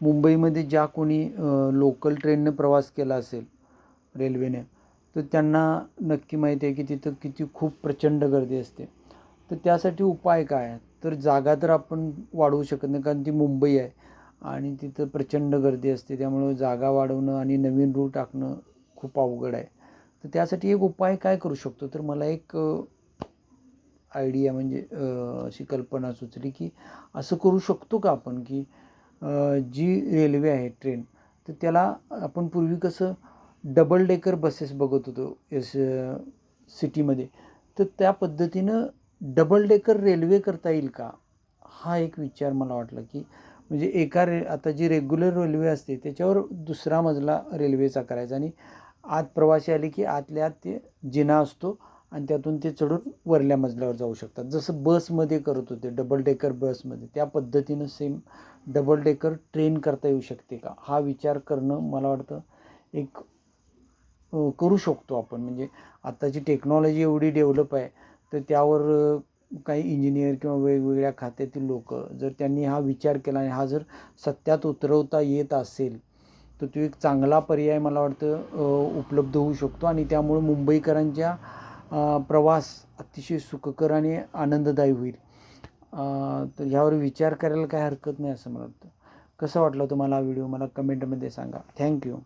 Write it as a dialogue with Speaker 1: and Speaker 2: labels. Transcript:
Speaker 1: मुंबईमध्ये ज्या कोणी लोकल ट्रेननं प्रवास केला असेल रेल्वेने तर त्यांना नक्की माहिती आहे की तिथं किती खूप प्रचंड गर्दी असते. तर त्यासाठी उपाय काय तर जागा तर आपण वाढवू शकत नाही कारण ती मुंबई आहे आणि तिथं प्रचंड गर्दी असते. त्यामुळं जागा वाढवणं आणि नवीन रूट टाकणं खूप अवघड आहे. तर त्यासाठी एक उपाय काय करू शकतो? तर मला एक आयडिया म्हणजे अशी कल्पना सुचली की असं करू शकतो का आपण की जी रेल्वे आहे ट्रेन तर त्याला आपण पूर्वी कसं डबल डेकर बसेस बघत होतो एस सिटीमध्ये. तर त्या पद्धतीनं डबल डेकर रेल्वे करता येईल का? हा एक विचार मला वाटला की म्हणजे एका रे आता जी रेग्युलर रेल्वे असते त्याच्यावर दुसरा मजला रेल्वेचा करायचा. आणि आत प्रवासी आले की आतल्या आत ते जिना असतो आणि त्यातून ते चढून वरल्या मजल्यावर जाऊ शकतात. जसं बसमध्ये करत होते डबल डेकर बसमध्ये त्या पद्धतीनं सेम डबल डेकर ट्रेन करता येऊ शकते का? हा विचार करणं मला वाटतं एक करू शकतो आपण. म्हणजे आत्ताची टेक्नॉलॉजी एवढी डेव्हलप आहे तर त्यावर काही इंजिनियर किंवा वेगवेगळ्या खात्यातील लोक जर त्यांनी हा विचार केला आणि हा जर सत्यात उतरवता येत असेल तर तो एक चांगला पर्याय मला वाटतं उपलब्ध होऊ शकतो. आणि त्यामुळं मुंबईकरांच्या प्रवास अतिशय सुखकर आणि आनंददायी होईल. तर ह्यावर विचार करायला काय हरकत नाही असं मला वाटतं. कसं वाटलं तुम्हाला हा व्हिडिओ? मला कमेंटमध्ये सांगा. थँक्यू